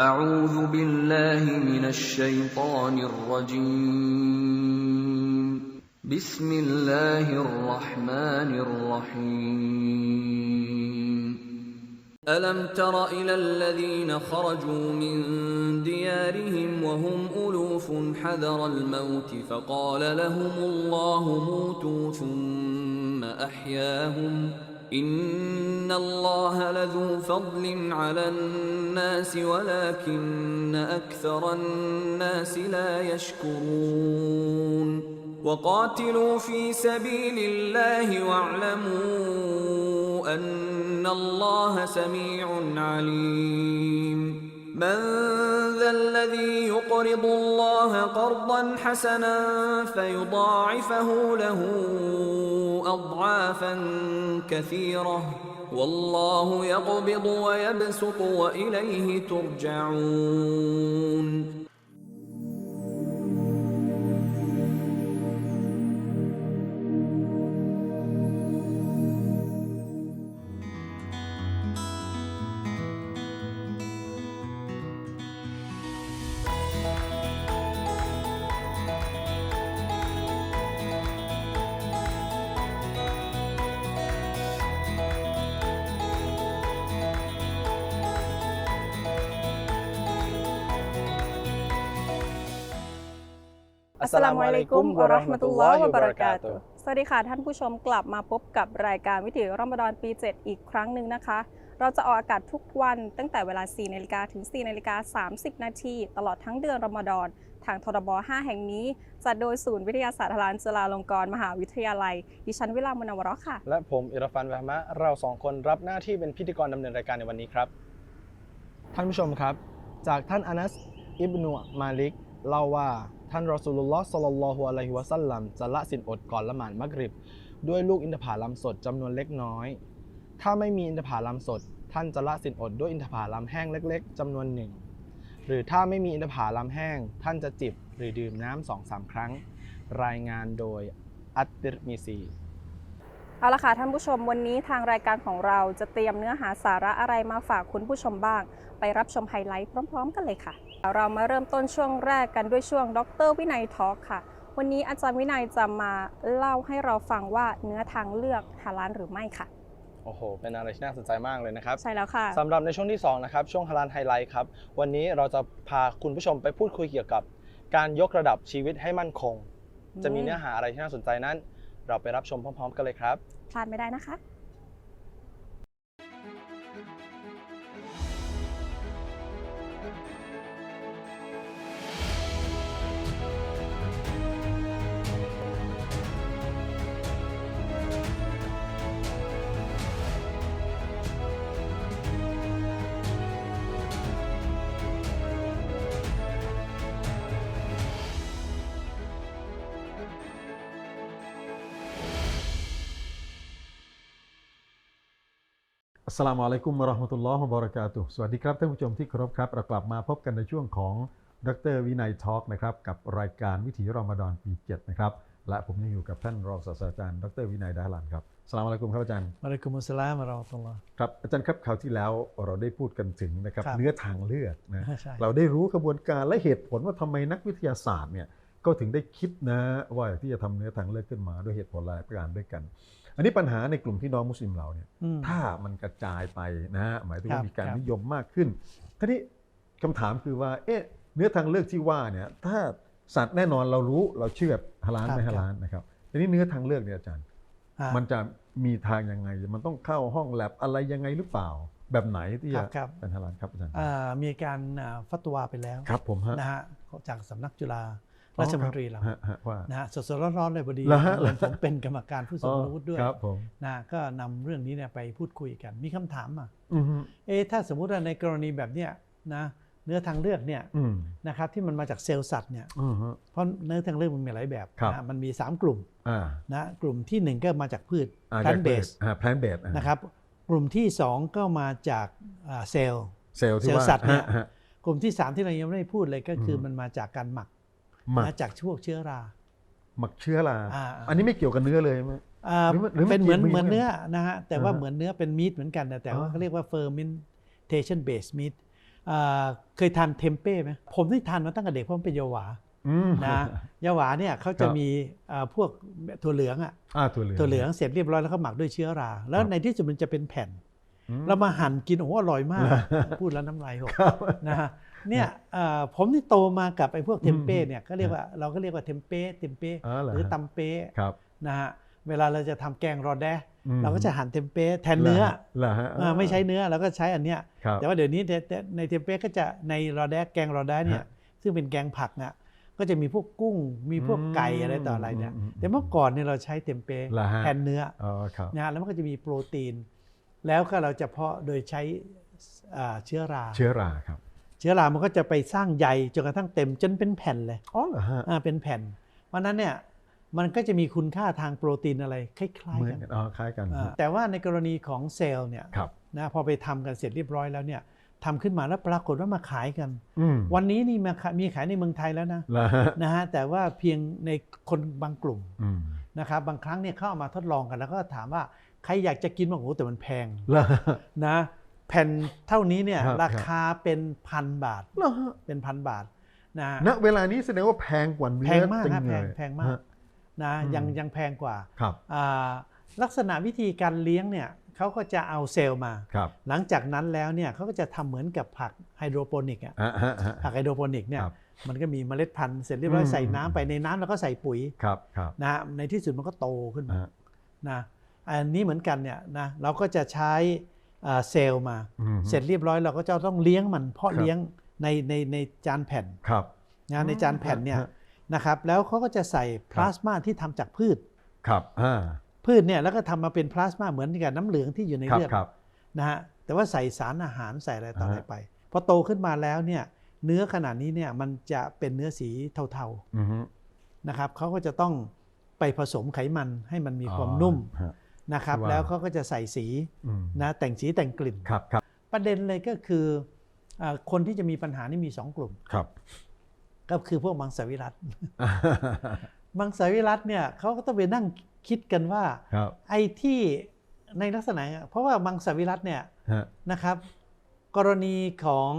أعوذ بالله من الشيطان الرجيم. بسم الله الرحمن الرحيم. ألم تر إلى الذين خرجوا من ديارهم وهم ألوف حذر الموت فقال لهم الله موتوا ثم أحياهم إن الله لذو فضل على الناس ولكن أكثر الناس لا يشكرون وقاتلوا في سبيل الله واعلموا أن الله سميع عليم من ذا الذي يقرض الله قرضا حسنا فيضاعفه له أضعافا كثيرة. والله يقبض ويبسط وإليه ترجعون. สสลามุอะลัยกุมวะเราะห์มะตุลลอฮ์วะบะเราะกาตุฮ์สวัสดีค่ะท่านผู้ชมกลับมาพบกับรายการวิถีรอมฎอนปี 7 อีกครั้งหนึ่งนะคะ เราจะออกอากาศทุกวันตั้งแต่เวลา 4นาฬิกาถึง 4นาฬิกา30 นาทีตลอดทั้งเดือนรอมฎอนทางทรบ 5 แห่งนี้ จัดโดยศูนย์วิทยาศาสตร์ทหารจุฬาลงกรณ์มหาวิทยาลัย ดิฉันวิลามุนาวะเราะห์ค่ะ และผมอิรฟันวะมะ เราสองคนรับหน้าที่เป็นพิธีกรดำเนินรายการในวันนี้ครับ ท่านผู้ชมครับ จากท่านอานัสอิบนุมาลิกเล่าว่า ท่านรอสูลุลลอฮ์ศ็อลลลอฮุอะลัยฮิวะซัลลัมจะละสินอดก่อนละหมาดมักริบ ด้วยลูกอินทผลัมสดจำนวนเล็กน้อย ถ้าไม่มีอินทผลัมสด ท่านจะละสินอดด้วยอินทผลัมแห้งเล็ก ๆจำนวนหนึ่งหรือถ้าไม่มีอินทผลัมแห้ง ท่านจะจิบหรือดื่มน้ำสองสามครั้ง รายงานโดยอัตติรมิซีเอาละค่ะท่านผู้ชมวันนี้ทางรายการของเราจะเตรียมเนื้อหาสาระอะไรมาฝากคุณผู้ชมบ้าง ไปรับชมไฮไลท์พร้อม ๆ กันเลยค่ะ เรามาเริ่มต้นช่วงแรกกันด้วยช่วงดรวินัยทอล์กค่ะ วันนี้อาจารย์วินัยจะมาเล่าให้เราฟังว่าเนื้อทางเลือกฮาลาลหรือไม่ค่ะ โอ้โห เป็นอะไรที่น่าสนใจมากเลยนะครับ ใช่แล้วค่ะสำหรับในช่วงที่ 2 นะครับ ช่วงฮาลานไฮไลท์ครับ วันนี้เราจะพาคุณผู้ชมไปพูดคุยเกี่ยวกับ การยกระดับชีวิตให้มั่นคงอืมจะมีเนื้อหาอะไรที่น่าสนใจนั้น เราไปรับชมพร้อม ๆ กันเลยครับ พลาดไม่ได้นะคะ สสลามุอะลัยกุมวะเราะห์มะตุลลอฮ์วะบะเราะกาตุฮ์สวัสดีครับท่านผู้ชมที่เคารพครับ เรากลับมาพบกันในช่วงของดรวินัยทอล์กนะครับกับรายการวิถีรอมฎอนปี7นะครับและผมยังอยู่กับท่านรองศาสตราจารย์ดรวินัยดาลันครับอัสสลามอะลัยกุมครับอาจารย์มะลัยกุมุสสลามวะเราะห์มะตุลลอฮ์ครับอาจารย์ครับคราวที่แล้วเราได้พูดกันถึงนะครับครับเนื้อทางเลือกนะใช่ เราได้รู้กระบวนการและเหตุผลว่าทำไมนักวิทยาศาสตร์เนี่ยก็ถึงได้คิดนะว่าที่จะทำเนื้อทางเลือกขึ้นมาด้วยเหตุผลหลายประการด้วยกัน อันนี้ปัญหาในกลุ่มพี่น้องมุสลิมเราเนี่ยอืมถ้ามันกระจายไปนะฮะหมายถึงครัว่าบมีการครับนิยมมากขึ้นทีนี้คำถามคือว่าเอ๊ะเนื้อทางเลือกที่ว่าเนี่ยถ้าสัตว์แน่นอนเรารู้เราเชื่อฮาลาลไม่ฮาลาลนะครับทีนี้เนื้อทางเลือกเนี่ยอาจารย์อ่ามันจะมีทางยังไง มันต้องเข้าห้องแลบอะไรยังไงหรือเปล่า แบบไหนที่ครัจะบครับเป็นฮาลาลครับอาจารย์อ่ามีการอ่าฟัตวาไปแล้วครับผมฮะนะฮะจากสำนักจุฬา ราชมนตรีเราฮะฮะว่านะฮะสดๆร้อนๆเลยพอดีเหรอฮะบังเอิญผมเป็นกรรมการผู้ทรงคุณวุฒิด้วยครับผมนะก็นำเรื่องนี้เนี่ยไปพูดคุยกัน มีคำถามอะอืมฮึเอ๊ะถ้าสมมุติว่าในกรณีแบบเนี้ยนะเนื้อทางเลือกเนี่ยอืมนะครับที่มันมาจากเซลล์สัตว์เนี่ยอืมฮึเพราะเนื้อทางเลือกมันมีหลายแบบครับนะมันมี 3 กลุ่มอ่านะกลุ่มที่ 1 ก็มาจากพืชอ่าพลนเบสอ่าแพลนเบสนะครับกลุ่มที่ 2 ก็มาจากอ่าเซลล์เซลล์ที่เซลล์ว่าสัตว์เนี่ยฮะฮะกลุ่มที่ 3 ที่เรายังไม่ได้พูดเลยก็คืออมมันมาจากการหมัก หมัก มาจากพวกเชื้อรา หมักเชื้อราอ่า อันนี้ไม่เกี่ยวกับเนื้อเลยไหม อ่าหรือมันหรือมันเป็นเหมือนกินไม่เหมือนเหมือนเนื้อนะฮะแต่ว่าอ่าฮะเหมือนเนื้อเป็นมีดเหมือนกันนะแต่ว่าอ๋อเขาเรียกว่า fermentation based meat อ่าเคยทานเทมเป้ไหมผมที่ทานมาตั้งแต่เด็กเพราะมันเป็นเยาหวาอืม นะยาหวาเนี่ยเขาจะมีอ่าพวกถั่วเหลืองอะอ่าถั่วเหลืองถั่วเหลืองเสร็จเรียบร้อยแล้วก็หมักด้วยเชื้อรา แล้วครับในที่สุดมันจะเป็นแผ่น อืม เรามาหั่นกินโอ้โหอร่อยมาก พูดแล้วน้ำลายหกครับ นะฮะ เนี่ยเอ่อผมที่โตมากับไอ้พวกเทมเป้อืมเนี่ยก็เรียกว่าเราก็เรียกว่าเทมเป้เทมเป้อ๋อเหรอหรือฮะตำเป้ครับนะฮะเวลาเราจะทำแกงรอแดะอืมเราก็จะหั่นเทมเป้แทนเนื้อเหรอฮะอ่าไม่ใช้เนื้อเราก็ใช้อันเนี้ยครับแต่ว่าเดี๋ยวนี้ในในเทมเป้ก็จะในรอแดะแกงรอแดะเนี่ยฮะซึ่งเป็นแกงผักน่ะก็จะมีพวกกุ้งมีพวกไก่อืมอะไรต่ออะไรเนี่ยอืมอืมแต่เมื่อก่อนเนี่ยเราใช้เทมเป้เหรอฮะแทนเนื้ออ๋อครับนะฮะแล้วมันก็จะมีโปรตีน แล้วก็เราจะเพาะโดยใช้อ่าเชื้อราเชื้อราครับ เชื้อรามันก็จะไปสร้างใยจนกระทั่งเต็มจนเป็นแผ่นเลยอ๋อเหรอฮะอ่าเป็นแผ่น เพราะฉะนั้นเนี่ยมันก็จะมีคุณค่าทางโปรตีนอะไรคล้ายเหมืๆอนกันกันอ๋อคล้ายกันอ่าแต่ว่าในกรณีของเซลล์เนี่ยครับนะพอไปทำกันเสร็จเรียบร้อยแล้วเนี่ยทำขึ้นมาแล้วปรากฏว่ามาขายกันอืมวันนี้นี่มาขายมีขายในเมืองไทยแล้วนะเหรอฮะนะฮะแต่ว่าเพียงในคนบางกลุ่มอืมนะครับบางครั้งเนี่ยเข้าเอามาทดลองกันแล้วก็ถามว่าใครอยากจะกินบ้างโอ้โหแต่มันแพงเหรอฮะนะ แผ่นเท่านี้เนี่ยครับราคาเป็นพันบาทเหรอฮะเป็นพันบาทนะฮะณเวลานี้แสดงว่าแพงกว่าเนื้อแพงมากจริฮะงแพเลงยแพงมากฮะนะอืมยังยังแพงกว่าครับอ่าลักษณะวิธีการเลี้ยงเนี่ยเขาก็จะเอาเซลล์มาครับหลังจากนั้นแล้วเนี่ยเขาก็จะทำเหมือนกับผักไฮโดรโปนิกอะฮะฮะฮะผักไฮโดรโปนิกเนี่ยครับมันก็มีเมล็ดพันธุ์เสร็จเรียบร้อยอืมใส่น้ำไปในน้ำแล้วก็ใส่ปุ๋ยครับครับนะฮะในที่สุดมันก็โตขึ้นมาฮะนะอันนี้เหมือนกันเนี่ยนะเราก็จะใช้อ่า เซลล์มาอืมเสร็จเรียบร้อยเราก็จะต้องเลี้ยงมันเพาะครับเลี้ยงในในในจานแผ่นครับนะในจานแผ่นเนี่ยฮะนะครับแล้วเขาก็จะใส่พลาสมาที่ทำจากพืชครับอ่าพืชเนี่ยแล้วก็ทำมาเป็นพลาสมาเหมือนกับน้ำเหลืองที่อยู่ในครับเลือดครับนะฮะแต่ว่าใส่สารอาหารใส่อะไรต่ออะไรอ่าฮะไปพอโตขึ้นมาแล้วเนี่ยเนื้อขนาดนี้เนี่ยมันจะเป็นเนื้อสีเทาอือฮึๆนะครับเขาก็จะต้องไปผสมไขมันให้มันมีความอ๋อนุ่มฮะ นะครับว่าแล้วเขาก็จะใส่สีอืมนะแต่งสีแต่งกลิ่นครับครับประเด็นเลยก็คืออาคนที่จะมีปัญหานี่มีสองกลุ่มครับ ก็คือพวกมังสวิรัตมังสวิรัตเนี่ยเขาก็ต้องไปนั่งคิดกันว่าครับไอ้ที่ในลักษณะ เพราะว่ามังสวิรัตเนี่ยฮะนะครับ กรณีของ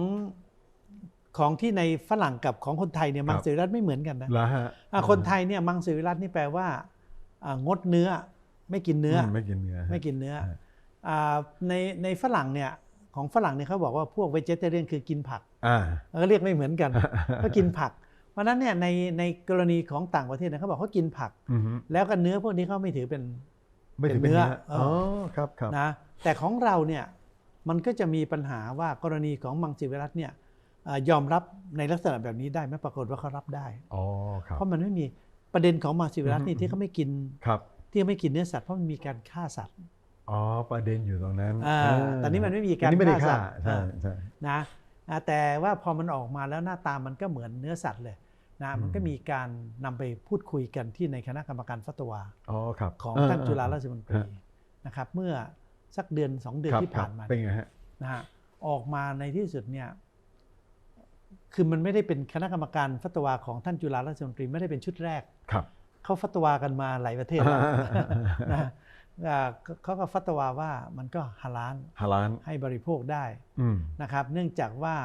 ของที่ในฝรั่งกับของคนไทยเนี่ยมังสวิรัตไม่เหมือนกันนะแล้วฮะอะคนไทยเนี่ยมังสวิรัตนี่แปลว่าอ่างดเนื้อ ไม่กินเนื้ออมไม่กินเนื้อฮะไม่กินเนื้อฮะอ่าในในฝรั่งเนี่ยของฝรั่งเนี่ยเขาบอกว่าพวกเวจเ e เรียนคือกินผักอ่าก็เรียกไม่เหมือนกันก็กินผัก เพราะฉะนั้นเนี่ยในในกรณีของต่างประเทศเนี่ยเขาบอกเขากินผักอือฮึแล้วก็เนื้อพวกนี้เขาไม่ถือเป็นไม่ถึงเป็เป็นนเนื้เนื้ออเอออ๋อ๋อครับครับนะแต่ของเราเนี่ยมันก็จะมีปัญหาว่ากรณีของมังสวิรัตเนี่ยอ่ายอมรับในลักษณะแบบนี้ได้ไหมปรากฏว่าเขารับได้อ๋อครับเพราะมันไม่มีประเด็นของมังสวิรัตนี่อืมที่เขาไม่กินครับ ที่เขาไม่กินเนื้อสัตว์เพราะมันมีการฆ่าสัตว์อ๋อประเด็นอยู่ตรงนั้นอ่าเแต่นี่มันไม่มีการอันนี้ไม่ได้ฆ่าฆ่าสัตว์ใช่อ่าใช่นะอ่าแต่ว่าพอมันออกมาแล้วหน้าตามันก็เหมือนเนื้อสัตว์เลยนะอืมมันก็มีการนำไปพูดคุยกันที่ในคณะกรรมการฟัตวาอ๋อครับของเท่านจุฬาราชมนตรีฮะนะครับ เมื่อสักเดือนสองเดือนครับที่ผ่านครับมาเป็นไงฮะนะฮะออกมาในที่สุดเนี่ยคือมันไม่ได้เป็นคณะกรรมการฟัตวาของท่านจุฬาราชมนตรีไม่ได้เป็นชุดแรกครับ เขาฟัตวากันมาหลายประเทศแล้วนะฮะอ่าเขาก็ฟัตวาว่ามันก็ฮาลาลฮาลานให้บริโภคได้อืมนะครับ เนื่องจากว่า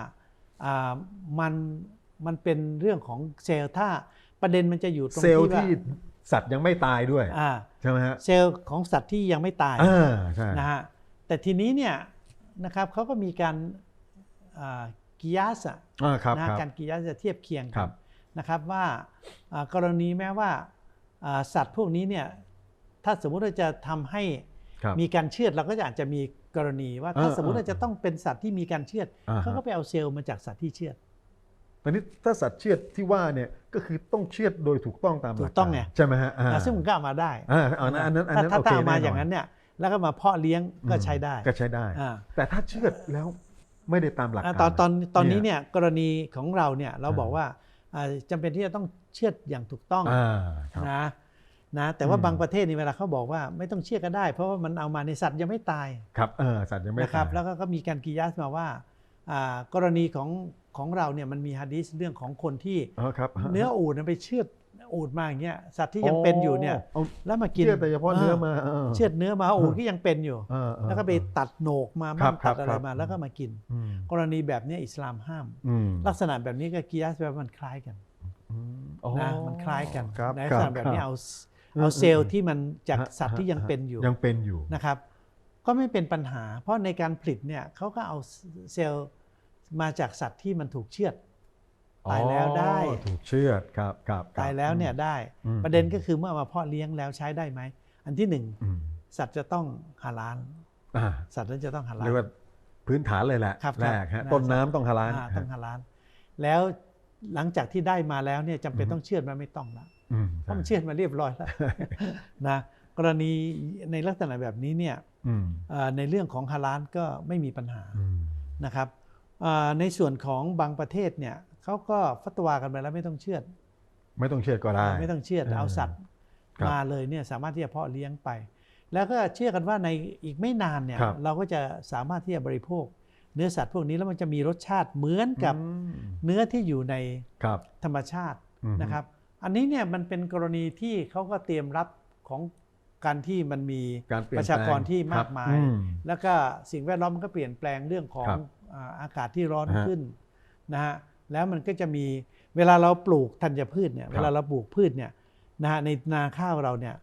อ่ามันมันเป็นเรื่องของเซลล์ถ้าประเด็นมันจะอยู่ตรงเซลล์ที่ว่าที่สัตว์ยังไม่ตายด้วยอ่าใช่ไหมฮะเซลล์ของสัตว์ที่ยังไม่ตายอ่าใช่นะฮะแต่ทีนี้เนี่ยนะครับเขาก็มีการอ่ากิยาสอะอ่าครับนะครับการกิยาสจะเทียบเคียงคกัรันบนะครับว่าอ่ากรณีแม้ว่าอ่า สัตว์พวกนี้เนี่ยถ้าสมมุติเราจะทำให้ครับมีการเชือดเราก็อาจจะมีกรณีว่าถ้าเออสมมุติเออเราจะต้องเป็นสัตว์ที่มีการเชือดอ่าฮะเขาก็ไปเอาเซลล์มาจากสัตว์ที่เชือดตอนนี้ถ้าสัตว์เชือดที่ว่าเนี่ยก็คือต้องเชือดโดยถูกต้องตามหลัถูกต้องไงใช่ไหมฮะอ่าอ่าซึ่งมันก็เอามาได้อ่าอันนั้นอันนั้นอันนั้นถ้าโอถ้าเคเอามาแน่นอนอย่างนั้นเนี่ยแล้วก็มาเพาะเลี้ยงก็ใช้ได้ก็ใช้ได้อ่าแต่ถ้าเชือดแล้วไม่ได้ตามหลักอ่าการตอนตอนตอนนี้เนี่ยกรณีของเราเนี่ยเราอ่าบอกว่าอ่า จำเป็นที่จะต้องเชือดอย่างถูกต้องอ่าครับนะนะแต่ว่าอืมบางประเทศนี่เวลาเขาบอกว่าไม่ต้องเชื่อดก็ได้ เพราะว่ามันเอามาในสัตว์ยังไม่ตายครับเออสัตว์ยังไม่นะครับตายแล้วก็ก็มีการกิยาสมาว่าอ่ากรณีของของเราเนี่ยมันมีฮะดีสเรื่องของคนที่อ๋อครับเนื้ออูฐนั้นไปเชือด อูดมาอย่างเงี้ยสัตว์ที่ยังเป็นอยู่เนี่ยเอาแล้วมากินเชื่อดแต่เฉพาะเนื้อมาเชือดเนื้อมาอูดก็ยังเป็นอยู่เออเออแล้วก็ไปตัดโหนกมาครับ้าบงครัตับดอะไรครับมาแล้วก็มากินอืมกรณีแบบเนี้ยอิสลามห้ามอืมลักษณะแบบนี้ก็กิยาสแบบมันคล้ายกันอืมอ๋อนะมันคล้ายกันครับในลัคกษรัณะแบบนี้ครัเอาอืมเอาเซลอืล์มที่มันจากฮะสัตว์ที่ยังฮะเป็นอยู่ยังเป็นอยู่นะครับ ก็ไม่เป็นปัญหา เพราะในการผลิตเนี่ยเขาก็เอาเซลล์มาจากสัตว์ที่มันถูกเชือด ตายแล้วได้อ๋อถูกเชือดครับครับครับตายแล้วเนี่ยได้อืมประเด็นก็คือเมื่อมาเพาะเลี้ยงแล้วใช้ได้ไหมอันที่หนึ่งอืมสัตว์จะต้องฮาลาลอ่าสัตว์นั้นจะต้องฮาลาลเรียกว่าพื้นฐานเลยแหละครับแรกครัฮะบต้นน้ำต้องฮาลาลอ่าต้องฮาลาลแล้วหลังจากที่ได้มาแล้วเนี่ยจำเป็นอืมต้องเชือดไหมันไม่ต้องละอืมเพราะมันเชือดมาเรียบร้อยแล้วนะกรณีในลักษณะแบบนี้เนี่ยอืมเอ่อในเรื่องของฮาลาลก็ไม่มีปัญหาอืมนะครับเอ่อในส่วนของบางประเทศเนี่ย เขาก็ฟัตวากันไปแล้วไม่ต้องเชือด ไม่ต้องเชือดก็ได้ ไม่ต้องเชือดเออเอาสัตว์ครับมาเลยเนี่ยสามารถที่จะเพาะเลี้ยงไป แล้วก็เชื่อกันว่าในอีกไม่นานเนี่ยครับเราก็จะสามารถที่จะบริโภค เนื้อสัตว์พวกนี้แล้วมันจะมีรสชาติเหมือนกับอืมเนื้อที่อยู่ในครับธรรมชาติอืมนะครับ อันนี้เนี่ยมันเป็นกรณีที่เขาก็เตรียมรับของการที่มันมีการเปลี่ยนประชากรที่มากมายครับอืมแล้วก็สิ่งแวดล้อมมันก็เปลี่ยนแปลงเรื่องของครับอ่าอากาศที่ร้อนฮะขึ้นนะฮะ แล้วมันก็จะมีเวลาเราปลูกธัญพืชเนี่ยครับเวลาเราปลูกพืชเนี่ยนะฮะในนาข้าวเราเนี่ย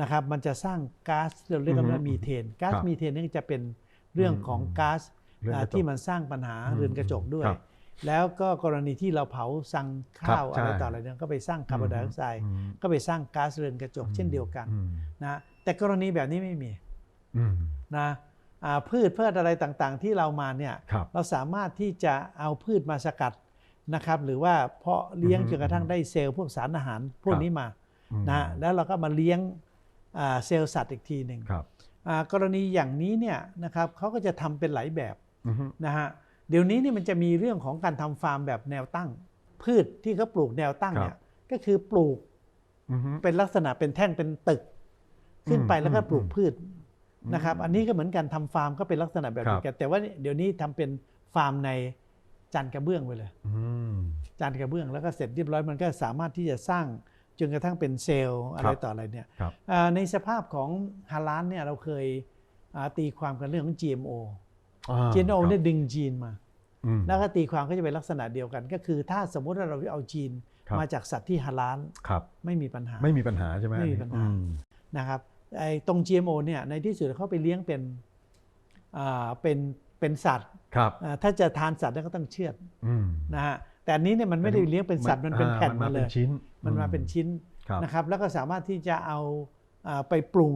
นะครับมันจะสร้างก๊าซที่เราเรียกกันว่ามีเทนก๊าซครับมีเทนนี่จะเป็นเรื่องของอืมก๊าซเรือนกระจกอ่าที่มันสร้างปัญหาอืมเรือนกระจกด้วยครับแล้วก็กรณีที่เราเผาสังข้าวครับอะไรใช่ต่ออะไรเนี่ยก็ไปสร้างคาร์บอนไดออกไซด์อืมก็ไปสร้างก๊าซเรือนกระจกเช่นเดียวกันอืมนะแต่กรณีแบบนี้ไม่มีอืมนะอ่าพืชพืชอะไรต่างๆ ที่เรามาเนี่ยครับเราสามารถที่จะเอาพืชมาสกัด นะครับหรือว่าเพาะเลี้ยงอือฮึจนกระทั่งได้เซลล์พวกสารอาหารพวกครับนี้มาอืมนะฮะแล้วเราก็มาเลี้ยงอ่าเซลล์สัตว์อีกทีหนึ่งครับอ่ากรณีอย่างนี้เนี่ยนะครับเขาก็จะทำเป็นหลายแบบอือฮึนะฮะเดี๋ยวนี้นี่มันจะมีเรื่องของการทำฟาร์มแบบแนวตั้ง พืชที่เขาปลูกแนวตั้งเนี่ยก็คือปลูกอือฮึเป็นลักษณะเป็นแท่งเป็นตึก ขึ้นไปอืมแล้วก็อืมปลูกพืชอืมนะครับ อันนี้ก็เหมือนกันทำฟาร์มก็เป็นลักษณะแบบครันี้บกันแต่ว่าเดี๋ยวนี้ทำเป็นฟาร์มใน จานกระเบื้องไปเลยอืมจานกระเบื้องแล้วก็เสร็จเรียบร้อยมันก็สามารถที่จะสร้างจนกระทั่งเป็นเซลล์อะไรต่ออะไรเนี่ยครับอ่าในสภาพของฮาลานเนี่ยเราเคยอ่าตีความกันเรื่องของ GMO อ่า GMO ครับเนี่ยดึงจีนมาอืมแล้วก็ตีความก็จะเป็นลักษณะเดียวกัน ก็คือถ้าสมมุติว่าเราเอาจีนครับมาจากสัตว์ที่ฮาลาลครับไม่มีปัญหา ไม่มีปัญหาใช่ไหมไม่มีอันนี้ปัญหาอืมนะครับไอ้ตรง GMO เนี่ยในที่สุดเขาไปเลี้ยงเป็นอ่าเป็น เป็นสัตว์ครับอ่าถ้าจะทานสัตว์เนี่ยก็ต้องเชือดอืมนะฮะแต่อันนี้เนี่ยมันไม่ได้เลี้ยงเป็นสัตว์มันเป็นอ่แผ่นมาเลยเป็นชิ้นมันมาอืเป็นชิ้นครับนะครับ แล้วก็สามารถที่จะเอาอ่าไปปรุง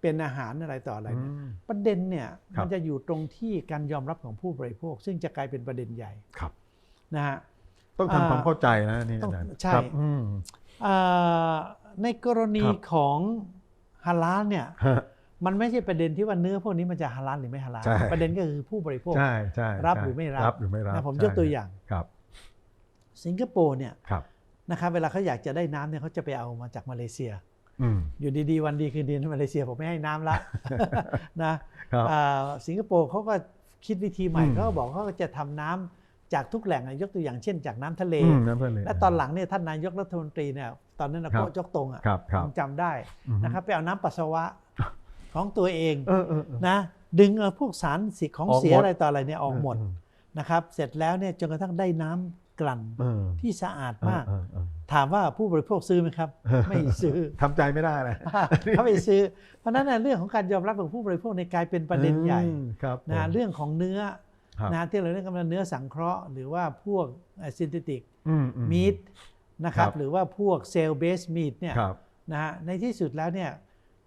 เป็นอาหารอะไรต่ออะไรเนี่ยอืมประเด็นเนี่ยครับมันจะอยู่ตรงที่การยอมรับของผู้บริโภค ซึ่งจะกลายเป็นประเด็นใหญ่ครับนะฮะต้องทำความอ่าเข้าใจนะนี่ต้องอาจารย์ใช่ครับอืมอ่าในกรณีครับของฮาลาลเนี่ยฮะ มันไม่ใช่ประเด็นที่ว่าเนื้อพวกนี้มันจะฮาลาลหรือไม่ฮาลาลใช่ประเด็นก็คือผู้บริโภค ใช่ใช่รับใช่หรือไม่รับรับหรือไม่รับนะผมใช่ยกตัวอย่างครับ สิงคโปร์เนี่ยครับนะครับเวลาเขาอยากจะได้น้ำเนี่ยเขาจะไปเอามาจากมาเลเซียอืมอยู่ดีๆ วันดีคืนดีที่มาเลเซียผมไม่ให้น้ำละนะครับอ่าสิงคโปร์เขาก็คิดวิธีใหม่อืมเขาก็บอกเขาก็จะทำน้ำจากทุกแหล่งอะยกตัวอย่างเช่นจากน้ำทะเลอืมน้ำทะเล และตอนหลังเนี่ยท่านนายกรัฐมนตรีเนี่ยตอนนั้นนะครับโกยกตรงอะครับครับผมจำได้อือฮึนะครับไปเอาน้ำปัสสาวะ ของตัวเองเออเออเออนะดึงเอาพวกสารสีของออกหมดเสียอะไรต่ออะไรเนี่ยออกหมดเนะครับ เสร็จแล้วเนี่ยจนกระทั่งได้น้ำกลั่นเออที่สะอาดมากเออเออถามว่าผู้บริโภคซื้อไหมครับ ไม่ซื้อทำใจไม่ได้เลยเขาไม่ซื้อ เพราะฉะนั้นนะเรื่องของการยอมรับของผู้บริโภคในกลายเป็นประเด็นใหญ่อืมครับนะผมเรื่องของเนื้อครับนะที่เราเรียกกันว่าเนื้อสังเคราะห์ หรือว่าพวกซินเทติกอือืมีดนะครับครับ หรือว่าพวกเซลล์เบสมีดเนี่ยครับนะฮะในที่สุดแล้วเนี่ย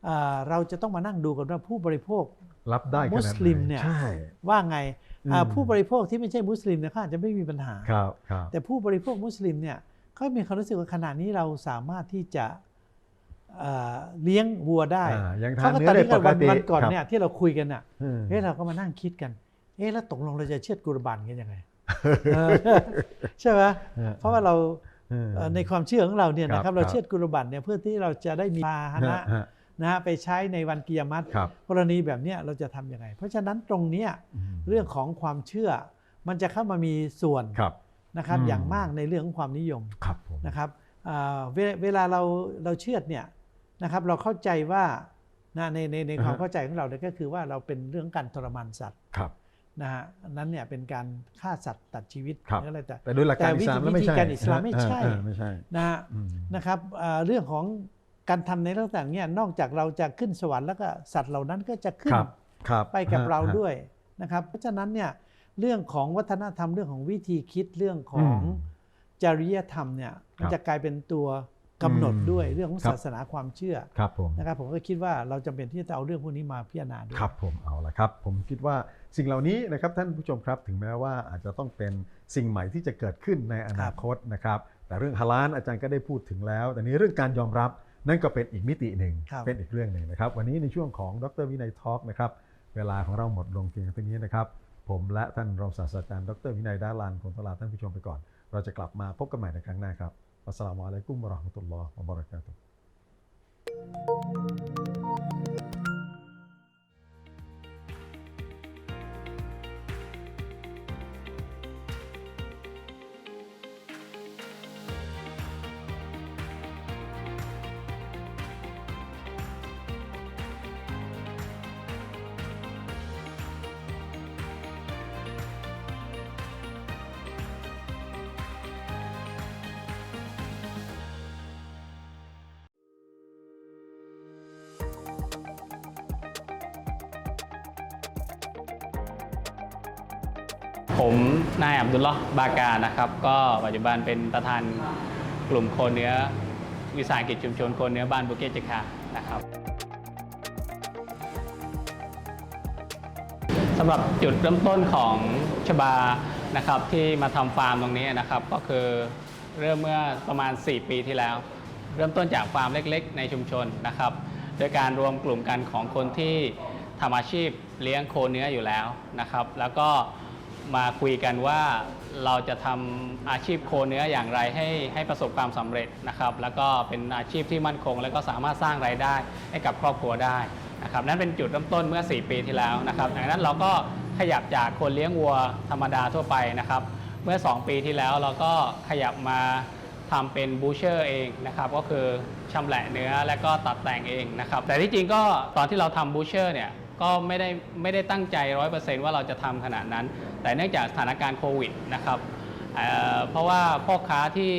เอ่อเราจะต้องมานั่งดูกันว่าผู้บริโภครับได้ขนาดไหนมุสลิมเนี่ยใช่ว่าไงอ่าอืมผู้บริโภคที่ไม่ใช่มุสลิมเนี่ยเขาอาจจะไม่มีปัญหาครับครับแต่ผู้บริโภคมุสลิมเนี่ยเขามีความรู้สึกว่าขณะนี้เราสามารถที่จะเอ่อเลี้ยงวัวได้อ่ายังทาเขานก็เนื้ตออนได้นี้ปก็กวันติวันก่อนครับเนี่ยที่เราคุยกันน่ะอืมเฮ้ยเราก็มานั่งคิดกัน เอ๊ะแล้วตกลงเราจะเชือดกุรบันกันยังไงเออใช่ไหมเพราะว่าเราเออเอ่อในความเชื่อของเราเนี่ยนะคครัรับบเราครับเชือดกุรบันเนี่ยเพื่อที่เราจะได้มีพาหนะฮะ นะฮะไปใช้ในวันกิยามัตครับกรณีแบบเนี้ยเราจะทำยังไง เพราะฉะนั้นตรงเนี้ยมเรื่องของความเชื่อ มันจะเข้ามามีส่วนครับ นะครับอืม อย่างมากในเรื่องของความนิยม ครับผม นะครับอ่าเวเวลาเราเราเชือดเนี่ยนะครับเราเข้าใจว่านะในในในความอ่าฮะ เข้าใจของเราเนี่ยก็คือว่าเราเป็นเรื่องการทรมานสัตว์ครับ นะฮะอันนั้นเนี่ยเป็นการฆ่าสัตว์ตัดชีวิตครับ หรืออะไรแต่ แต่โดยหลักการแต่อิสลามวิธีแล้วไม่ใช่วิธีการอิสลามไม่ใช่ เออเออไม่ใช่นะฮะอืม นะครับอ่าเรื่องของ การทำในลักษณะเนี้ยนอกจากเราจะขึ้นสวรรค์แล้วก็สัตว์เหล่านั้นก็จะขึ้นครับครับไปกับฮะเราฮะด้วยนะครับ เพราะฉะนั้นเนี่ยเรื่องของวัฒนธรรมเรื่องของวิธีคิดเรื่องของอืมจริยธรรมเนี่ยมันครับจะกลายเป็นตัวกำหนดอืมด้วยเรื่องของครับศาสนาความเชื่อครับผมนะครับผมก็คิดว่าเราจำเป็นที่จะเอาเรื่องพวกนี้มาพิจารณาด้วยครับผมเอาละครับ ผมคิดว่าสิ่งเหล่านี้นะครับท่านผู้ชมครับถึงแม้ว่าอาจจะต้องเป็นสิ่งใหม่ที่จะเกิดขึ้นในอนาคตนะครับ แต่เรื่องฮาลาลอาจารย์ก็ได้พูดถึงแล้ว แต่นี้เรื่องการยอมรับ นั่นก็เป็นอีกมิติหนึ่งครับเป็นอีกเรื่องหนึ่งนะครับ วันนี้ในช่วงของดรวินัยทอล์กนะครับเวลาของเราหมดลงเพียงเท่านี้นะครับ ผมและท่านรองศาสตราจารย์ดรวินัยด้านลานคงตลาท่านผู้ชมไปก่อน เราจะกลับมาพบกันใหม่ในครั้งหน้าครับอัสสลามุอะลัยกุมวะเราะห์มะตุลลอฮ์วะบะเราะกาตุฮ์ ผมนายอับดุลลอฮ์บากานะครับ ก็ปัจจุบันเป็นประธานกลุ่มโคเนื้อ วิสาหกิจชุมชนโคเนื้อบ้านบุเกจิคานะครับสำหรับจุดเริ่มต้นของชบานะครับที่มาทำฟาร์มตรงนี้นะครับก็คือเริ่มเมื่อประมาณ 4 ปีที่แล้ว เริ่มต้นจากฟาร์มเล็กๆ ในชุมชนนะครับโดยการรวมกลุ่มกันของคนที่ทำอาชีพเลี้ยงโคเนื้ออยู่แล้วนะครับ แล้วก็ มาคุยกันว่าเราจะทำอาชีพโคเนื้ออย่างไรให้ให้ประสบความสำเร็จนะครับ แล้วก็เป็นอาชีพที่มั่นคง แล้วก็สามารถสร้างรายได้ให้กับครอบครัวได้นะครับนั่นเป็นจุดเริ่มต้นเมื่อ 4 ปีที่แล้วนะครับดังนั้นเราก็ขยับจากคนเลี้ยงวัวธรรมดาทั่วไปนะครับ เมื่อ 2 ปีที่แล้วเราก็ขยับมาทำเป็นบูเชอร์เองนะครับก็คือชำแหละเนื้อและก็ตัดแต่งเองนะครับแต่ที่จริงก็ตอนที่เราทำบูเชอร์เนี่ย ก็ไม่ได้ไม่ได้ตั้งใจ 100%ว่าเราจะทำขนาดนั้น แต่เนื่องจากสถานการณ์โควิดนะครับเอ่อเพราะว่าพ่อค้าที่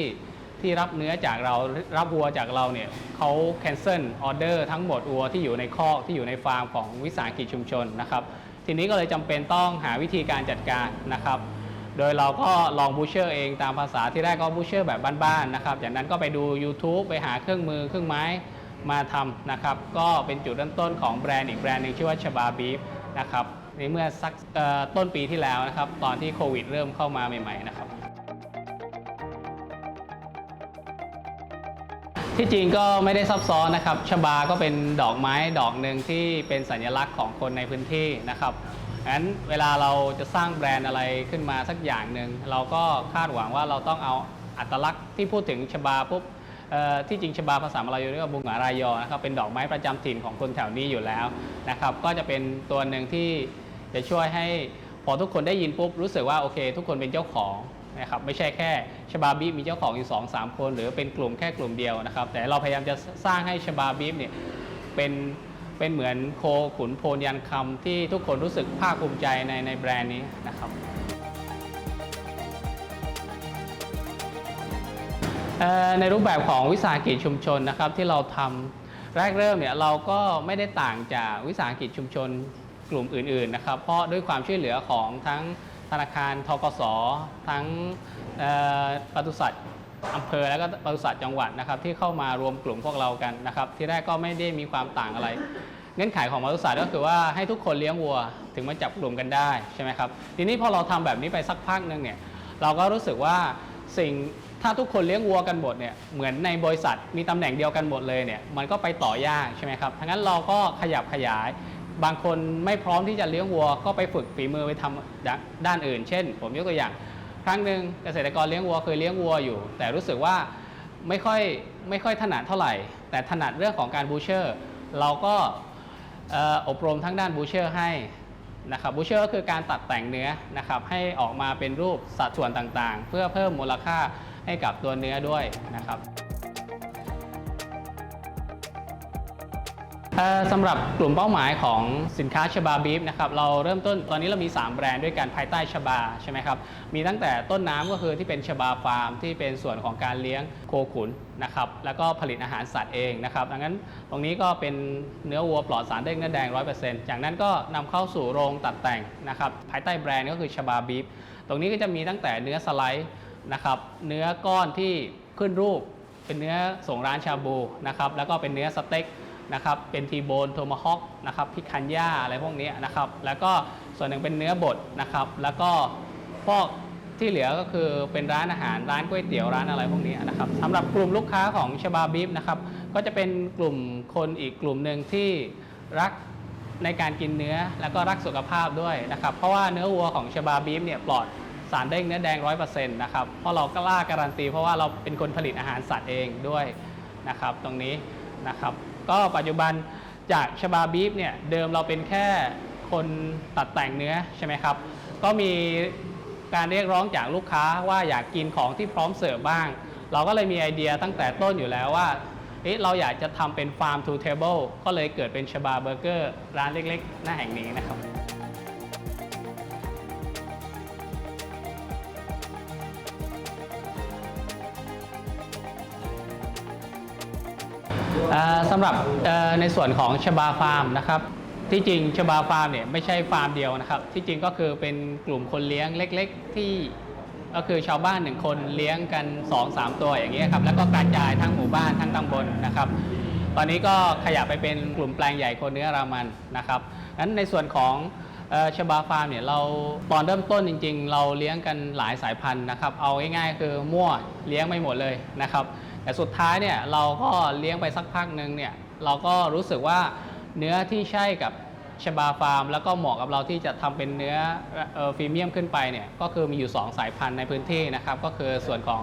ที่รับเนื้อจากเรารับวัวจากเราเนี่ยเขาแคนเซิลออเดอร์ทั้งหมดวัวที่อยู่ในคอกที่อยู่ในฟาร์มของวิสาหกิจชุมชนนะครับทีนี้ก็เลยจำเป็นต้องหาวิธีการจัดการนะครับ โดยเราก็ลองบูเชอร์เองตามภาษาที่แรกก็บูเชอร์แบบบ้านๆนะครับ จากนั้นก็ไปดู YouTube ไปหาเครื่องมือเครื่องไม้ มาทำนะครับ ก็เป็นจุดเริ่มต้นของแบรนด์อีกแบรนด์หนึ่งชื่อว่าชบาบีฟนะครับในเมื่อสักต้นปีที่แล้วนะครับ ตอนที่โควิดเริ่มเข้ามาใหม่ๆนะครับ ที่จริงก็ไม่ได้ซับซ้อนนะครับชบาก็เป็นดอกไม้ดอกหนึ่งที่เป็นสัญลักษณ์ของคนในพื้นที่นะครับงั้นเวลาเราจะสร้างแบรนด์อะไรขึ้นมาสักอย่างหนึ่งเราก็คาดหวังว่าเราต้องเอาอัตลักษณ์ที่พูดถึงชบาปุ๊บ ที่จริงชบาภาษามลายูเรียกว่าบุงหารายอนะครับเป็นดอกไม้ประจำถิ่นของคนแถวนี้อยู่แล้วนะครับก็จะเป็นตัวหนึ่งที่จะช่วยให้พอทุกคนได้ยินปุ๊บรู้สึกว่าโอเค ทุกคนเป็นเจ้าของนะครับไม่ใช่แค่ชบาบีฟมีเจ้าของอยู่2อสามคน หรือเป็นกลุ่มแค่กลุ่มเดียวนะครับ แต่เราพยายามจะสร้างให้ชบาบีฟเนี่ยเป็นเป็นเหมือนโคขุนโพนยันคำที่ทุกคนรู้สึกภาคภูมิใจในในแบรนด์นี้นะครับ ในรูปแบบของวิสาหกิจชุมชนนะครับที่เราทำแรกเริ่มเนี่ยเราก็ไม่ได้ต่างจากวิสาหกิจชุมชนกลุ่มอื่นๆนะครับ เพราะด้วยความช่วยเหลือของทั้งธนาคารทกสทั้งปศุสัตว์อำเภอและก็ปศุสัตว์จังหวัดนะครับที่เข้ามารวมกลุ่มพวกเรากันนะครับ ที่แรกก็ไม่ได้มีความต่างอะไร เงื่อนไขของปศุสัตว์ก็คือว่าให้ทุกคนเลี้ยงวัวถึงมาจับกลุ่มกันได้ใช่ไหมครับทีนี้พอเราทำแบบนี้ไปสักพักหนึ่งเนี่ยเราก็รู้สึกว่าสิ่ง ถ้าทุกคนเลี้ยงวัวกันหมดเนี่ยเหมือนในบริษัทมีตำแหน่งเดียวกันหมดเลยเนี่ยมันก็ไปต่อยากใช่ไหมครับทั้งนั้นเราก็ขยับขยาย บางคนไม่พร้อมที่จะเลี้ยงวัว ก็ไปฝึกฝีมือไปทำด้านอื่น เช่น ผมยกตัวอย่างครั้งหนึ่งเกษตรกรเลี้ยงวัวเคยเลี้ยงวัวอยู่ แต่รู้สึกว่าไม่ค่อยไม่ค่อยถนัดเท่าไหร่ แต่ถนัดเรื่องของการบูเชอร์ เราก็เอ่ออบรมทั้งด้านบูเชอร์ให้นะครับบูเชอร์ก็คือการตัดแต่งเนื้อนะครับให้ออกมาเป็นรูปสัดส่วนต่างๆ เพื่อเพิ่มมูลค่า ให้กับตัวเนื้อด้วยนะครับสำหรับกลุ่มเป้าหมายของสินค้าชบาบีฟนะครับเราเริ่มต้นตอนนี้เรามี 3 แบรนด์ด้วยกันภายใต้ชบาใช่ไหมครับมีตั้งแต่ต้นน้ำก็คือที่เป็นชบาฟาร์ม ที่เป็นส่วนของการเลี้ยงโคขุนนะครับแล้วก็ผลิตอาหารสัตว์เองนะครับดังนั้นตรงนี้ก็เป็นเนื้อวัวปลอดสารเด้งเนื้อแดง 100%จากนั้นก็นำเข้าสู่โรงตัดแต่งนะครับภายใต้แบรนด์ก็คือชบาบีฟตรงนี้ก็จะมีตั้งแต่เนื้อสไลด์ นะครับ เนื้อก้อนที่ขึ้นรูปเป็นเนื้อส่งร้านชาบูนะครับ แล้วก็เป็นเนื้อสเต็กนะครับ เป็นทีโบนโทมาฮอกนะครับพิคันย่าอะไรพวกนี้นะครับ แล้วก็ส่วนหนึ่งเป็นเนื้อบดนะครับ แล้วก็พวกที่เหลือก็คือเป็นร้านอาหารร้านก๋วยเตี๋ยวร้านอะไรพวกนี้นะครับสำหรับกลุ่มลูกค้าของชบาบีฟนะครับ ก็จะเป็นกลุ่มคนอีกกลุ่มหนึ่งที่รักในการกินเนื้อแล้วก็รักสุขภาพด้วยนะครับ เพราะว่าเนื้อวัวของชบาบีฟเนี่ยปลอด สารเด้งเนื้อแดง100%นะครับเพราะเรากล้าการันตี เพราะว่าเราเป็นคนผลิตอาหารสัตว์เองด้วยนะครับตรงนี้นะครับก็ปัจจุบันจากชบาบีฟเนี่ยเดิมเราเป็นแค่คนตัดแต่งเนื้อใช่ไหมครับก็มีการเรียกร้องจากลูกค้าว่าอยากกินของที่พร้อมเสิร์ฟบ้าง เราก็เลยมีไอเดียตั้งแต่ต้นอยู่แล้วว่าเอ๊ะเราอยากจะทำเป็นฟาร์มทูเทเบิลก็เลยเกิดเป็นชบาเบอร์เกอร์ร้านเล็กๆ หน้าแห่งนี้นะครับ สำหรับในส่วนของชบาฟาร์มนะครับที่จริงชบาฟาร์มเนี่ยไม่ใช่ฟาร์มเดียวนะครับ ที่จริงก็คือเป็นกลุ่มคนเลี้ยงเล็ก ๆ ที่ก็คือชาวบ้านหนึ่งคนเลี้ยงกัน 2-3 ตัวอย่างเงี้ยครับแล้วก็กระจายทั้งหมู่บ้านทั้งตำบลนะครับ ตอนนี้ก็ขยับไปเป็นกลุ่มแปลงใหญ่คนเนื้อรามันนะครับนั้นในส่วนของชบาฟาร์มเนี่ยเราตอนเริ่มต้นจริง ๆ เราเลี้ยงกันหลายสายพันธุ์นะครับ เอาง่ายๆคือมั่วเลี้ยงไม่หมดเลยนะครับ แต่สุดท้ายเนี่ยเราก็เลี้ยงไปสักพักหนึ่งเนี่ยเราก็รู้สึกว่าเนื้อที่ใช่กับชบาฟาร์ม แล้วก็เหมาะกับเราที่จะทำเป็นเนื้อเอ่อพรีเมียมขึ้นไปเนี่ยก็คือมีอยู่ 2 สายพันธุ์ในพื้นที่นะครับก็คือส่วนของ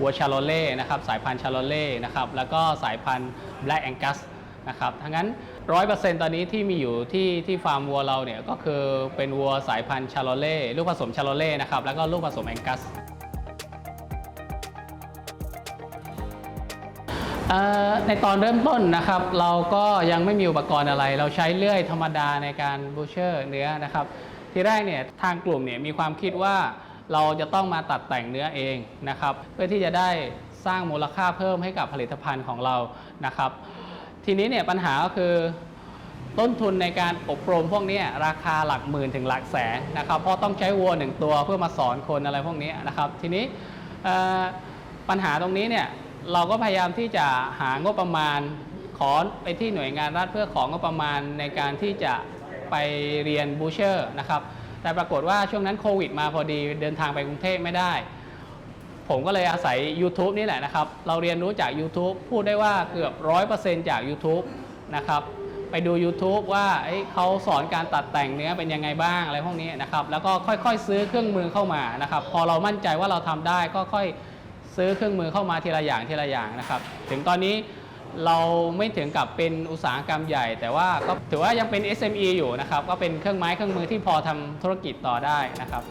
วัวชาโลเล่นะครับสายพันธุ์ชาโลเล่นะครับแล้วก็สายพันธุ์แบล็กแองกัสนะครับทั้งนั้น 100%ตอนนี้ที่มีอยู่ที่ที่ฟาร์มวัวเราเนี่ยก็คือเป็นวัวสายพันธุ์ชาโลเล่ลูกผสมชาโลเล่นะครับแล้วก็ลูกผสมแองกัส ในตอนเริ่มต้นนะครับ เราก็ยังไม่มีอุปกรณ์อะไร เราใช้เลื่อยธรรมดาในการบูเชอร์เนื้อนะครับ ทีแรกเนี่ยทางกลุ่มเนี่ยมีความคิดว่าเราจะต้องมาตัดแต่งเนื้อเองนะครับ เพื่อที่จะได้สร้างมูลค่าเพิ่มให้กับผลิตภัณฑ์ของเรานะครับ ทีนี้เนี่ยปัญหาก็คือต้นทุนในการอบรมพวกนี้ราคาหลักหมื่นถึงหลักแสนนะครับ เพราะต้องใช้วัวหนึ่งตัวเพื่อมาสอนคนอะไรพวกนี้นะครับ ทีนี้ปัญหาตรงนี้เนี่ย เราก็พยายามที่จะหางบประมาณขอไปที่หน่วยงานรัฐเพื่อของงบประมาณในการที่จะไปเรียนบูเชอร์นะครับแต่ปรากฏว่าช่วงนั้นโควิดมาพอดีเดินทางไปกรุงเทพไม่ได้ ผมก็เลยอาศัย YouTube นี่แหละนะครับ เราเรียนรู้จาก YouTube พูดได้ว่าเกือบ 100%จาก YouTube นะครับไปดู YouTube ว่าเเขาสอนการตัดแต่งเนื้อเป็นยังไงบ้างอะไรพวกนี้นะครับแล้วก็ค่อยๆ ซื้อเครื่องมือเข้ามานะครับพอเรามั่นใจว่าเราทำได้ก็ค่อย ซื้อเครื่องมือเข้ามาทีละอย่างทีละอย่างนะครับ ถึงตอนนี้เราไม่ถึงกับเป็นอุตสาหกรรมใหญ่ แต่ว่าก็ถือว่ายังเป็น SME อยู่นะครับ ก็เป็นเครื่องไม้เครื่องมือที่พอทำธุรกิจต่อได้นะครับ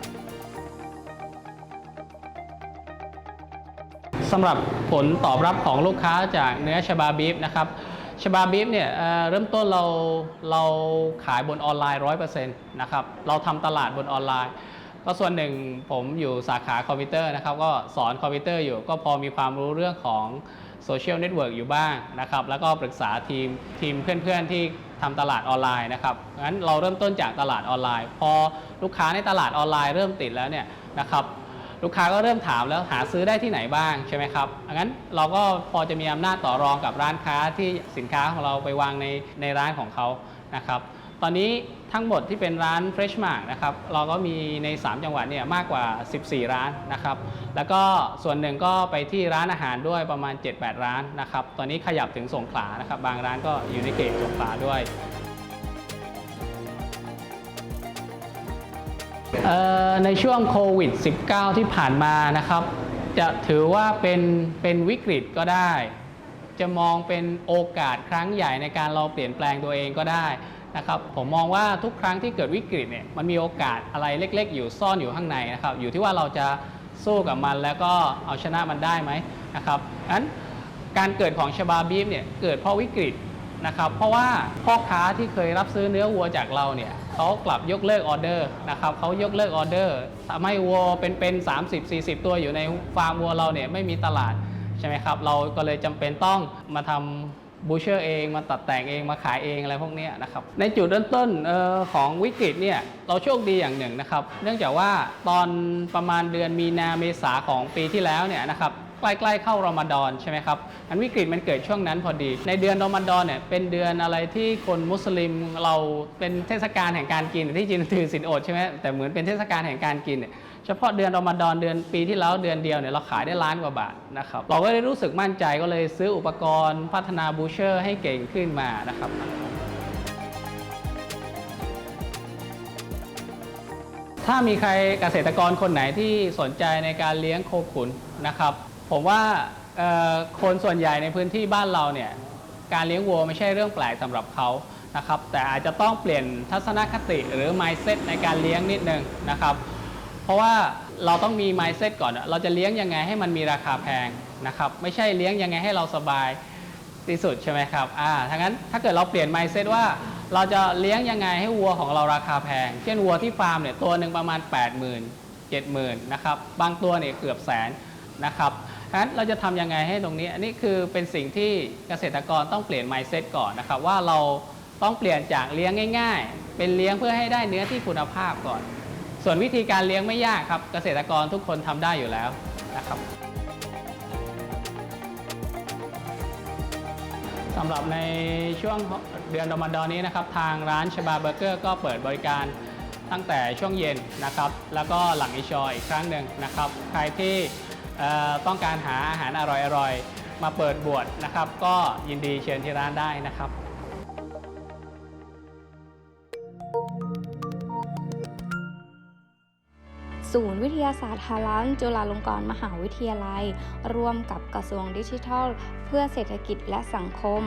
สำหรับผลตอบรับของลูกค้าจากเนื้อชบาบีฟนะครับชบาบีฟเนี่ยเเริ่มต้นเราเราขายบนออนไลน์ 100%นะครับ เราทำตลาดบนออนไลน์ ก็ส่วนหนึ่งผมอยู่สาขาคอมพิวเตอร์นะครับ ก็สอนคอมพิวเตอร์อยู่ก็พอมีความรู้เรื่องของโซเชียลเน็ตเวิร์กอยู่บ้างนะครับ แล้วก็ปรึกษาทีมทีมเพื่อนๆที่ทำตลาดออนไลน์นะครับงั้นเราเริ่มต้นจากตลาดออนไลน์ พอลูกค้าในตลาดออนไลน์เริ่มติดแล้วเนี่ยนะครับลูกค้าก็เริ่มถามแล้วหาซื้อได้ที่ไหนบ้างใช่ไหมครับงั้นเราก็พอจะมีอำนาจต่อรองกับร้านค้าที่สินค้าของเราไปวางในในร้านของเขานะครับ ตอนนี้ทั้งหมดที่เป็นร้าน Fresh Mark นะครับเราก็มีใน 3 จังหวัดเนี่ยมากกว่า 14 ร้านนะครับแล้วก็ส่วนหนึ่งก็ไปที่ร้านอาหารด้วยประมาณ 7-8 ร้านนะครับตอนนี้ขยับถึงสงขลานะครับบางร้านก็อยู่ในเขตสงขลาด้วยในช่วงโควิด -19 ที่ผ่านมานะครับ จะถือว่าเป็นเป็นวิกฤตก็ได้ จะมองเป็นโอกาสครั้งใหญ่ในการเราเปลี่ยนแปลงตัวเองก็ได้ นะครับผมมองว่าทุกครั้งที่เกิดวิกฤตเนี่ยมันมีโอกาสอะไรเล็ก ๆ อยู่ซ่อนอยู่ข้างในนะครับอยู่ที่ว่าเราจะสู้กับมันแล้วก็เอาชนะมันได้ไหมนะครับงั้นการเกิดของชบาบีฟเนี่ยเกิดเพราะวิกฤตนะครับเพราะว่าพ่อค้าที่เคยรับซื้อเนื้อวัวจากเราเนี่ยเขากลับยกเลิกออเดอร์นะครับเขายกเลิกออเดอร์ทำให้วัวเป็นๆ30 40ตัวอยู่ในฟาร์มวัวเราเนี่ยไม่มีตลาดใช่ไหมครับเราก็เลยจำเป็นต้องมาทำ บูเชอร์เองมาตัดแต่งเองมาขายเองอะไรพวกนี้นะครับในจุดเริ่มต้นออของวิกฤตเนี่ยเราโชคดีอย่างหนึ่งนะครับ เนื่องจากว่าตอนประมาณเดือนมีนาเมษาของปีที่แล้วเนี่ยนะครับใกล้ๆเข้ารอมฎอนใช่ไหมครับอันวิกฤตมันเกิดช่วงนั้นพอดี ในเดือนรอมฎอนเนี่ยเป็นเดือนอะไรที่คนมุสลิมเราเป็นเทศกาลแห่งการกินที่จริงถือศีลอดใช่ไหมแต่เหมือนเป็นเทศกาลแห่งการกินเนี่ย เฉพาะเดือนรอมฎอนเดือนปีที่แล้วเดือนเดียวเนี่ยเราขายได้ล้านกว่าบาทนะครับเราก็เลยรู้สึกมั่นใจก็เลยซื้ออุปกรณ์พัฒนาบูเชอร์ให้เก่งขึ้นมานะครับถ้ามีใครเกษตรกรคนไหนที่สนใจในการเลี้ยงโคขุนนะครับ ผมว่าคนส่วนใหญ่ในพื้นที่บ้านเราเนี่ยการเลี้ยงวัวไม่ใช่เรื่องแปลกสำหรับเขานะครับแต่อาจจะต้องเปลี่ยนทัศนคติหรือ mindset ในการเลี้ยงนิดนึงนะครับ ราะว่าเราต้องมี mindset ก่อน เราจะเลี้ยงยังไงให้มันมีราคาแพงนะครับ ไม่ใช่เลี้ยงยังไงให้เราสบายที่สุดใช่ไหมครับ อ่าถ้างั้นถ้าเกิดเราเปลี่ยน mindset ว่าเราจะเลี้ยงยังไงให้วัวของเราราคาแพง เช่นวัวที่ฟาร์มเนี่ยตัวหนึ่งประมาณ 8 0 0 0 0 70,000นะครับ บางตัวเนี่ยเกือบแสนนะครับฉะนั้นเราจะทำยังไงให้ตรงนี้ อันนี้คือเป็นสิ่งที่เกษตรกรต้องเปลี่ยน mindset ก่อนนะครับ ว่าเราต้องเปลี่ยนจากเลี้ยงง่าย ๆ เป็นเลี้ยงเพื่อให้ได้เนื้อที่คุณภาพก่อน ส่วนวิธีการเลี้ยงไม่ยากครับ เกษตรกรทุกคนทำได้อยู่แล้วนะครับสำหรับในช่วงเดือนรอมฎอนนี้นะครับ ทางร้านชบาเบอร์เกอร์ก็เปิดบริการตั้งแต่ช่วงเย็นนะครับ แล้วก็หลังอิชอยอีกครั้งหนึ่งนะครับ ใครที่ต้องการหาอาหารอร่อยๆ มาเปิดบวชนะครับ ก็ยินดีเชิญที่ร้านได้นะครับ ศูนย์วิทยาศาสตร์ฮาลันจุฬาลงกรณ์มหาวิทยาลัย ร่วมกับกระทรวงดิจิทัล เพื่อเศรษฐกิจและสังคม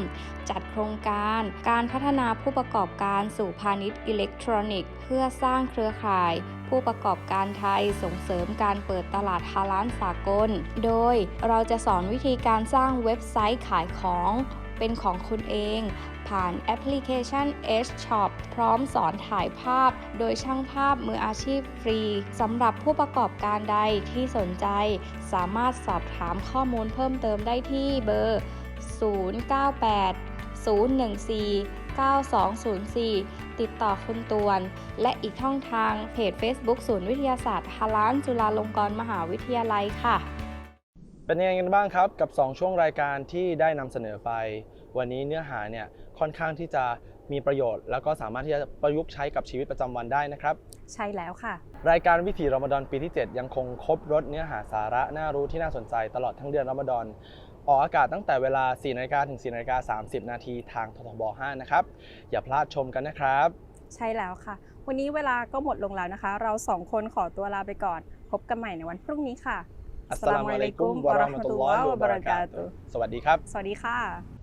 จัดโครงการ การพัฒนาผู้ประกอบการสู่พาณิชย์อิเล็กทรอนิกส์ เพื่อสร้างเครือข่าย ผู้ประกอบการไทยส่งเสริมการเปิดตลาดฮาลานสากล โดยเราจะสอนวิธีการสร้างเว็บไซต์ขายของเป็นของคุณเอง ผ่านแอปพลิเคชัน S Shop พร้อมสอนถ่ายภาพ โดยช่างภาพมืออาชีพฟรีสำหรับผู้ประกอบการใดที่สนใจ สามารถสอบถามข้อมูลเพิ่มเติมได้ที่เบอร์ 098 014 9204 ติดต่อคุณตวน และอีกช่องทางเพจ Facebook ศูนย์วิทยาศาสตร์ฮาลานจุฬาลงกรณ์มหาวิทยาลัยค่ะ เป็นยังไงกันบ้างครับกับ 2 ช่วงรายการที่ได้นำเสนอไป วันนี้เนื้อหาเนี่ย ค่อนข้างที่จะมีประโยชน์ แล้วก็สามารถที่จะประยุกต์ใช้กับชีวิตประจำวันได้นะครับ ใช่แล้วค่ะ รายการวิถีรอมฎอนปีที่ 7 ยังคงครบรถเนื้อหาสาระน่ารู้ที่น่าสนใจตลอดทั้งเดือนรอมฎอนออกอากาศตั้งแต่เวลา 4นาฬิกาถึง 4นาฬิกา30 นาทีทางททบ 5 นะครับ อย่าพลาดชมกันนะครับ ใช่แล้วค่ะ วันนี้เวลาก็หมดลงแล้วนะคะ เราสองคนขอตัวลาไปก่อน พบกันใหม่ในวันพรุ่งนี้ค่ะอัสสลามุอะลัยกุมวะเราะห์มะตุลลอฮิวะบะเราะกาตุฮ์สวัสดีครับ สวัสดีค่ะ